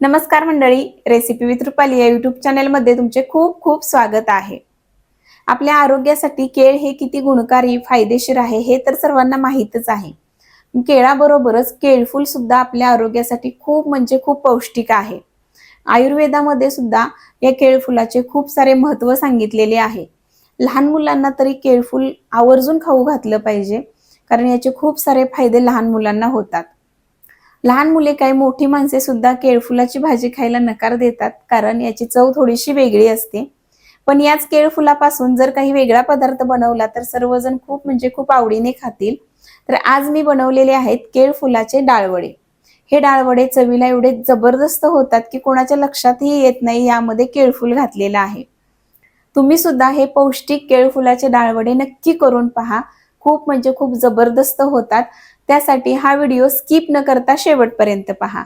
नमस्कार मंडळी recipe with Rupali या युट्यूब चॅनेलमध्ये तुमचे खूप खूप स्वागत आहे. आपल्या आरोग्यासाठी केळ हे किती गुणकारी फायदेशीर आहे हे तर सर्वांना माहीतच आहे. केळाबरोबरच केळफूल सुद्धा आपल्या आरोग्यासाठी खूप म्हणजे खूप पौष्टिक आहे. आयुर्वेदामध्ये सुद्धा या केळफुलाचे खूप सारे महत्त्व सांगितलेले आहे. लहान मुलांना तरी केळफूल आवर्जून खाऊ घातलं पाहिजे कारण याचे खूप सारे फायदे लहान मुलांना होतात. लहान मुले काय मोठी माणसे सुद्धा केळफुलाची भाजी खायला नकार देतात कारण याची चव थोडीशी वेगळी असते. पण याच केळफुलापासून जर काही वेगळा पदार्थ बनवला तर सर्वजण खूप म्हणजे खूप आवडीने खातील. तर आज मी बनवलेले आहेत केळफुलाचे डाळवडे. हे डाळवडे चवीला एवढे जबरदस्त होतात की कोणाच्या लक्षातही येत नाही यामध्ये केळफूल घातलेलं आहे. तुम्ही सुद्धा हे पौष्टिक केळफुलाचे डाळवडे नक्की करून पहा. खूप म्हणजे खूप जबरदस्त होतात. त्यासाठी हा व्हिडिओ स्किप न करता शेवटपर्यंत पहा.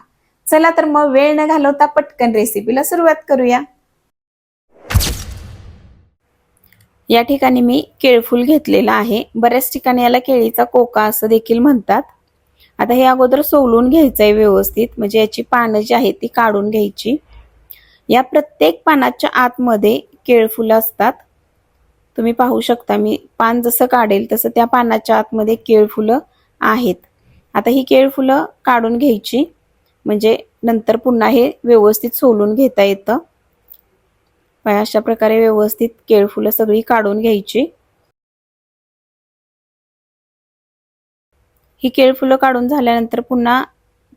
चला तर मग वेळ न घालवता पटकन रेसिपीला सुरुवात करूया. या ठिकाणी मी केळफूल घेतलेलं आहे. बऱ्याच ठिकाणी याला केळीचा कोका असं देखील म्हणतात. आता हे अगोदर सोलून घ्यायचं आहे व्यवस्थित. म्हणजे याची पानं जी आहेत ती काढून घ्यायची. या प्रत्येक पानाच्या आतमध्ये केळफुलं असतात. तुम्ही पाहू शकता मी पान जसं काढेल तसं त्या पानाच्या आतमध्ये केळफुलं आहेत. आता ही केळफुलं काढून घ्यायची. म्हणजे नंतर पुन्हा हे व्यवस्थित सोलून घेता येतं. अशा प्रकारे व्यवस्थित केळफुलं सगळी काढून घ्यायची. ही केळफुलं काढून झाल्यानंतर पुन्हा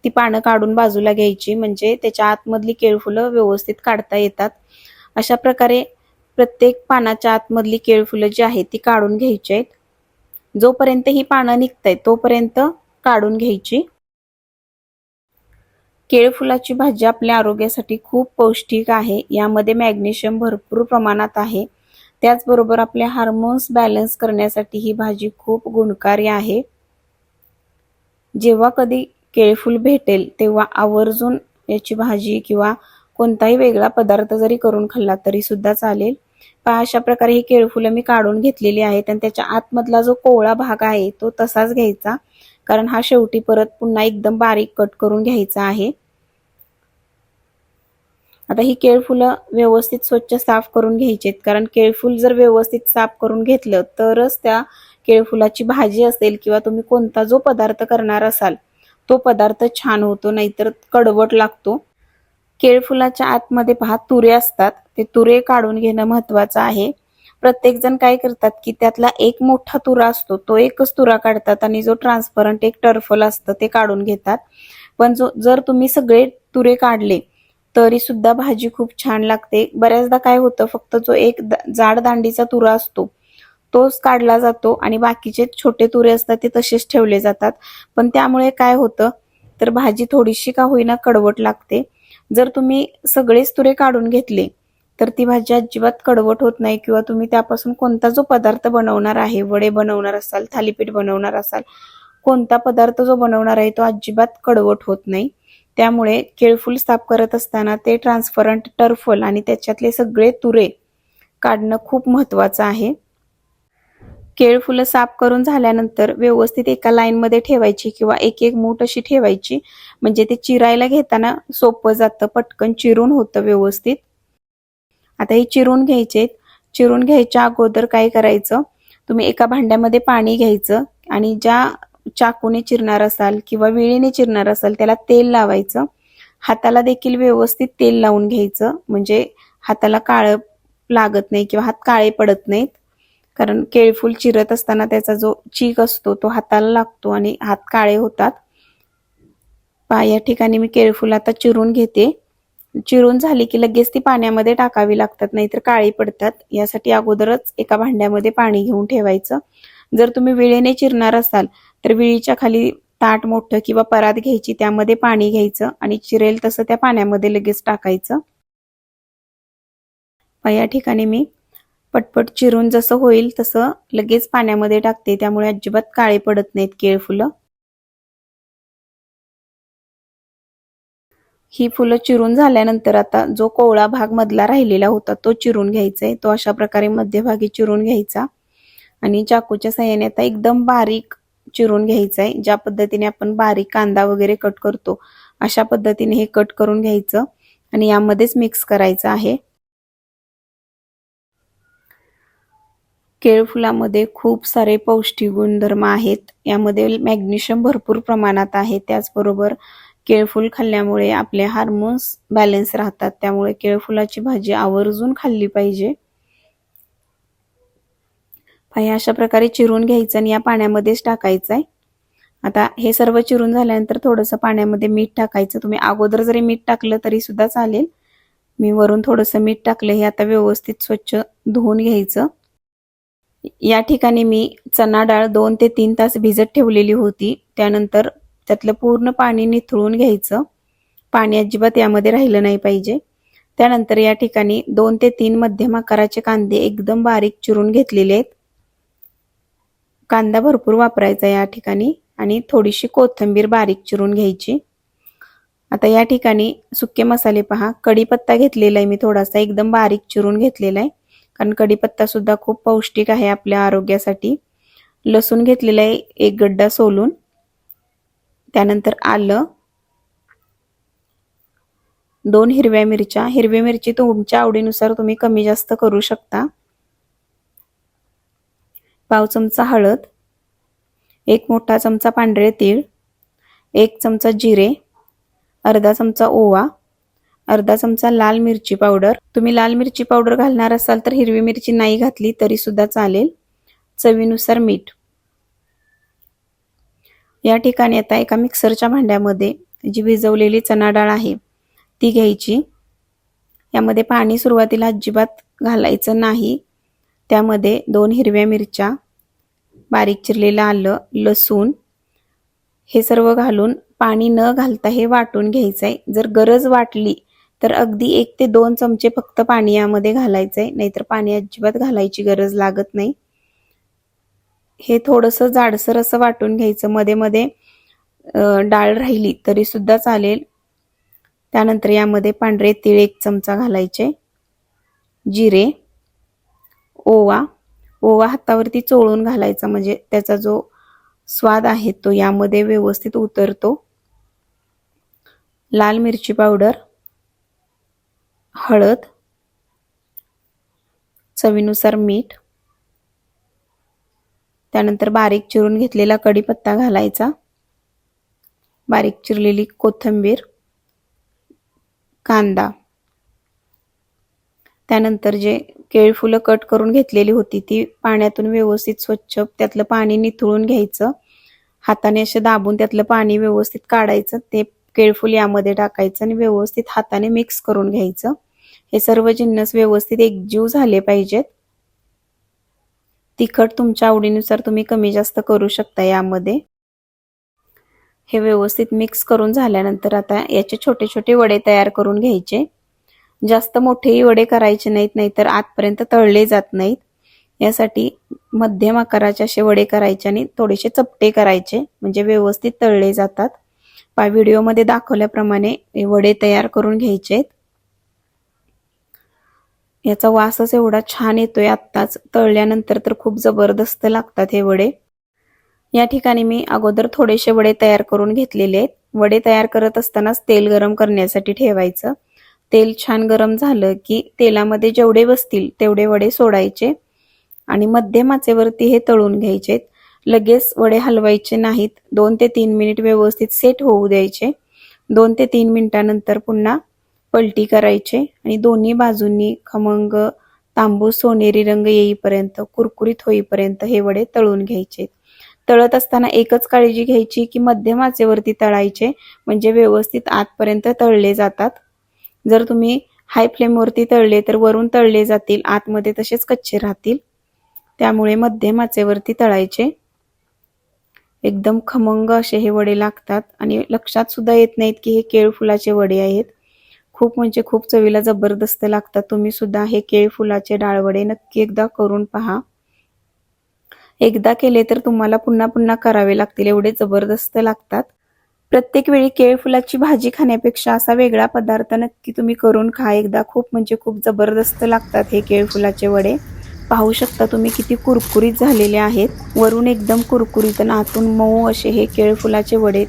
ती पानं काढून बाजूला घ्यायची. म्हणजे त्याच्या आतमधली केळफुलं व्यवस्थित काढता येतात. अशा प्रकारे प्रत्येक पानाच्या आतमधली केळफुलं जी आहेत ती काढून घ्यायची आहेत. जोपर्यंत ही पानं निघत तोपर्यंत काढून घ्यायची. केळफुलाची भाजी आपल्या आरोग्यासाठी खूप पौष्टिक आहे. यामध्ये मॅग्नेशियम भरपूर प्रमाणात आहे. त्याचबरोबर आपले हार्मोन्स बॅलन्स करण्यासाठी ही भाजी खूप गुणकारी आहे. जेव्हा कधी केळफूल भेटेल तेव्हा आवर्जून याची भाजी किंवा कोणताही वेगळा पदार्थ जरी करून खाल्ला तरी सुद्धा चालेल. पहा अशा प्रकारे ही केळफुलं मी काढून घेतलेली आहेत आणि त्याच्या आतमधला जो कोवळा भाग आहे तो तसाच घ्यायचा. कारण हा शेवटी परत पुन्हा एकदम बारीक कट करून घ्यायचा आहे. आता ही केळफुलं व्यवस्थित स्वच्छ साफ करून घ्यायची कारण केळफूल जर व्यवस्थित साफ करून घेतलं तरच त्या केळफुलाची भाजी असेल किंवा तुम्ही कोणता जो पदार्थ करणार असाल तो पदार्थ छान होतो नाहीतर कडवट लागतो. केळफुलाच्या आतमध्ये पहा तुरे असतात. ते तुरे काढून घेणं महत्वाचं आहे. प्रत्येक जण काय करतात की त्यातला एक मोठा तुरा असतो तो एकच तुरा काढतात आणि जो ट्रान्सपरंट एक टर्फल असतं ते काढून घेतात. पण जो जर तुम्ही सगळे तुरे काढले तरी सुद्धा भाजी खूप छान लागते. बऱ्याचदा काय होतं फक्त जो एक जाड दांडीचा तुरा असतो तोच काढला जातो आणि बाकीचे छोटे तुरे असतात ते तसेच ठेवले जातात. पण त्यामुळे काय होतं तर भाजी थोडीशी का होईना कडवट लागते. जर तुम्ही सगळेच तुरे काढून घेतले तर ती भाजी अजिबात कडवट होत नाही किंवा तुम्ही त्यापासून कोणता जो पदार्थ बनवणार आहे वडे बनवणार असाल थालीपीठ बनवणार असाल कोणता पदार्थ जो बनवणार आहे तो अजिबात कडवट होत नाही. त्यामुळे केळफूल साफ करत असताना ते ट्रान्सपरंट टर्फल आणि त्याच्यातले सगळे तुरे काढणं खूप महत्वाचं आहे. केळफुलं साफ करून झाल्यानंतर व्यवस्थित एका लाईनमध्ये ठेवायची किंवा एक एक मूठ अशी ठेवायची. म्हणजे ते चिरायला घेताना सोपं जातं पटकन चिरून होतं व्यवस्थित. आता हे चिरून घ्यायचे चिरून घ्यायच्या अगोदर काय करायचं? तुम्ही एका भांड्यामध्ये पाणी घ्यायचं आणि ज्या चाकूने चिरणार असाल किंवा विळीने चिरणार असाल त्याला तेल लावायचं. हाताला देखील व्यवस्थित तेल लावून घ्यायचं. म्हणजे हाताला काळं लागत नाही किंवा हात काळे पडत नाहीत. कारण केळफूल चिरत असताना त्याचा जो चीक असतो तो हाताला लागतो आणि हात काळे होतात. पा या ठिकाणी मी केळफूल आता चिरून घेते. चिरून झाली की लगेच ती पाण्यामध्ये टाकावी लागतात नाहीतर काळी पडतात. यासाठी अगोदरच एका भांड्यामध्ये पाणी घेऊन ठेवायचं. जर तुम्ही विळेने चिरणार असाल तर विळीच्या खाली ताट मोठं किंवा परात घ्यायची त्यामध्ये पाणी घ्यायचं आणि चिरेल तसं त्या पाण्यामध्ये लगेच टाकायचं. या ठिकाणी मी पटपट चिरून जसं होईल तसं लगेच पाण्यामध्ये टाकते. त्यामुळे अजिबात काळे पडत नाहीत केळ ही फुलं चिरून झाल्यानंतर आता जो कोवळा भाग मधला राहिलेला होता तो चिरून घ्यायचा आहे तो अशा प्रकारे मध्यभागी चिरून घ्यायचा. आणि चाकूच्या साह्याने आता एकदम बारीक चिरून घ्यायचा आहे ज्या पद्धतीने आपण बारीक कांदा वगैरे कट करतो अशा पद्धतीने हे कट करून घ्यायचं. आणि यामध्येच मिक्स करायचं आहे. केळफुलामध्ये खूप सारे पौष्टिक गुणधर्म आहेत. यामध्ये मॅग्नेशियम भरपूर प्रमाणात आहे. त्याचबरोबर केळफूल खाल्ल्यामुळे आपले हार्मोन्स बॅलेन्स राहतात. त्यामुळे केळफुलाची भाजी आवर्जून खाल्ली पाहिजे. पाय अशा प्रकारे चिरून घ्यायचं आणि या पाण्यामध्येच टाकायचं आहे आता हे सर्व चिरून झाल्यानंतर थोडंसं पाण्यामध्ये मीठ टाकायचं. तुम्ही अगोदर जरी मीठ टाकलं तरी सुद्धा चालेल. मी वरून थोडंसं मीठ टाकलं हे आता व्यवस्थित स्वच्छ धुवून घ्यायचं. या ठिकाणी मी चना डाळ दोन ते तीन तास भिजत ठेवलेली होती. त्यानंतर त्यातलं पूर्ण पाणी निथळून घ्यायचं. पाणी अजिबात यामध्ये राहिलं नाही पाहिजे. त्यानंतर या ठिकाणी दोन ते तीन मध्यम आकाराचे कांदे एकदम बारीक चिरून घेतलेले आहेत. कांदा भरपूर वापरायचा या ठिकाणी आणि थोडीशी कोथिंबीर बारीक चिरून घ्यायची. आता या ठिकाणी सुके मसाले पहा. कढीपत्ता घेतलेला आहे मी थोडासा एकदम बारीक चिरून घेतलेला आहे. कारण कढीपत्ता सुद्धा खूप पौष्टिक आहे आपल्या आरोग्यासाठी. लसूण घेतलेला आहे एक गड्डा सोलून. त्यानंतर आलं दोन हिरव्या मिरच्या. हिरवी मिरची तुमच्या आवडीनुसार तुम्ही कमी जास्त करू शकता. पाव चमचा हळद एक मोठा चमचा पांढरे तीळ एक चमचा जिरे अर्धा चमचा ओवा अर्धा चमचा लाल मिरची पावडर. तुम्ही लाल मिरची पावडर घालणार असाल तर हिरवी मिरची नाही घातली तरी सुद्धा चालेल. चवीनुसार मीठ. या ठिकाणी आता एका मिक्सरच्या भांड्यामध्ये जी भिजवलेली चना डाळ आहे ती घ्यायची. यामध्ये पाणी सुरुवातीला अजिबात घालायचं नाही. त्यामध्ये दोन हिरव्या मिरच्या बारीक चिरलेलं आलं लसूण हे सर्व घालून पाणी न घालता हे वाटून घ्यायचं आहे जर गरज वाटली तर अगदी एक ते दोन चमचे फक्त पाणी यामध्ये घालायचं आहे नाहीतर पाणी अजिबात घालायची गरज लागत नाही. हे थोडंसं जाडसर असं वाटून घ्यायचं. मध्ये मध्ये डाळ राहिली तरी सुद्धा चालेल. त्यानंतर यामध्ये पांढरे तीळ एक चमचा घालायचे. जिरे ओवा. ओवा हातावरती चोळून घालायचा. म्हणजे त्याचा जो स्वाद आहे तो यामध्ये व्यवस्थित उतरतो. लाल मिरची पावडर हळद चवीनुसार मीठ त्यानंतर बारीक चिरून घेतलेला कढीपत्ता घालायचा. बारीक चिरलेली कोथिंबीर कांदा. त्यानंतर जे केळफुलं कट करून घेतलेली होती ती पाण्यातून व्यवस्थित स्वच्छ त्यातलं पाणी निथळून घ्यायचं. हाताने असे दाबून त्यातलं पाणी व्यवस्थित काढायचं. ते केळफूल यामध्ये टाकायचं आणि व्यवस्थित हाताने मिक्स करून घ्यायचं. हे सर्व जिन्नस व्यवस्थित एकजीव झाले पाहिजेत. तिखट तुमच्या आवडीनुसार तुम्ही कमी जास्त करू शकता यामध्ये. हे व्यवस्थित मिक्स करून झाल्यानंतर आता याचे छोटे छोटे वडे तयार करून घ्यायचे. जास्त मोठेही वडे करायचे नाहीत नाहीतर आतपर्यंत तळले जात नाहीत. यासाठी मध्यम आकाराचे असे वडे करायचे आणि थोडेसे चपटे करायचे म्हणजे व्यवस्थित तळले जातात. व्हिडिओमध्ये दाखवल्याप्रमाणे वडे तयार करून घ्यायचे आहेत याचा वासच एवढा छान येतोय आत्ताच. तळल्यानंतर तर खूप जबरदस्त लागतात हे वडे. या ठिकाणी मी अगोदर थोडेसे वडे तयार करून घेतलेले आहेत. वडे तयार करत असतानाच तेल गरम करण्यासाठी ठेवायचं. तेल छान गरम झालं की तेलामध्ये जेवढे बसतील तेवढे वडे सोडायचे आणि मध्यम आचेवरती हे तळून घ्यायचे लगेच वडे हलवायचे नाहीत. दोन ते तीन मिनिट व्यवस्थित सेट होऊ द्यायचे. दोन ते तीन मिनिटानंतर पुन्हा पलटी करायचे आणि दोन्ही बाजूंनी खमंग तांबूस सोनेरी रंग येईपर्यंत कुरकुरीत होईपर्यंत हे वडे तळून घ्यायचे. तळत असताना एकच काळजी घ्यायची की मध्यम आचेवरती तळायचे म्हणजे व्यवस्थित आतपर्यंत तळले जातात. जर तुम्ही हाय फ्लेमवरती तळले तर वरून तळले जातील आतमध्ये तसेच कच्चे राहतील. त्यामुळे मध्यम आचेवरती तळायचे. एकदम खमंग असे हे वडे लागतात आणि लक्षात सुद्धा येत नाहीत की हे केळफुलाचे वडे आहेत. खूप म्हणजे खूप चवीला जबरदस्त लागतात. तुम्ही सुद्धा हे केळफुलाचे डाळवडे नक्की एकदा करून पहा. एकदा केले तर तुम्हाला पुन्हा पुन्हा करावे लागतील. एवढे जबरदस्त लागतात. प्रत्येक वेळी केळफुलाची भाजी खाण्यापेक्षा असा वेगळा पदार्थ नक्की तुम्ही करून खा. एकदा खूप म्हणजे खूप जबरदस्त लागतात हे केळफुलाचे वडे. पाहू शकता तुम्ही किती कुरकुरीत झालेले आहेत. वरून एकदम कुरकुरीत आणि आतून मऊ असे हे केळफुलाचे वडे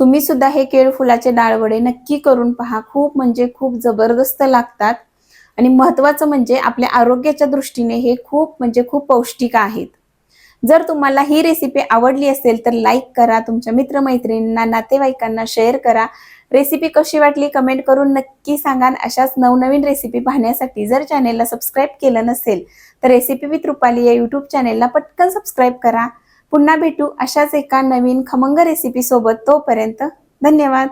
तुम्ही सुद्धा हे केळफुलाचे डाळवडे नक्की करून पहा. खूप म्हणजे खूप जबरदस्त लागतात. आणि महत्त्वाचं म्हणजे आपल्या आरोग्याच्या दृष्टीने हे खूप म्हणजे खूप पौष्टिक आहेत. जर तुम्हाला ही रेसिपी आवडली असेल तर लाईक करा. तुमच्या मित्रमैत्रिणींना नातेवाईकांना शेअर करा. रेसिपी कशी वाटली कमेंट करून नक्की सांगा. अशाच नवनवीन रेसिपी पाहण्यासाठी जर चॅनेलला सबस्क्राईब केलं नसेल तर रेसिपी विथ रुपाली या यूट्यूब चॅनेलला पटकन सबस्क्राईब करा. पुन्हा भेटू अशाच एका नवीन खमंग रेसिपी सोबत तोपर्यंत धन्यवाद.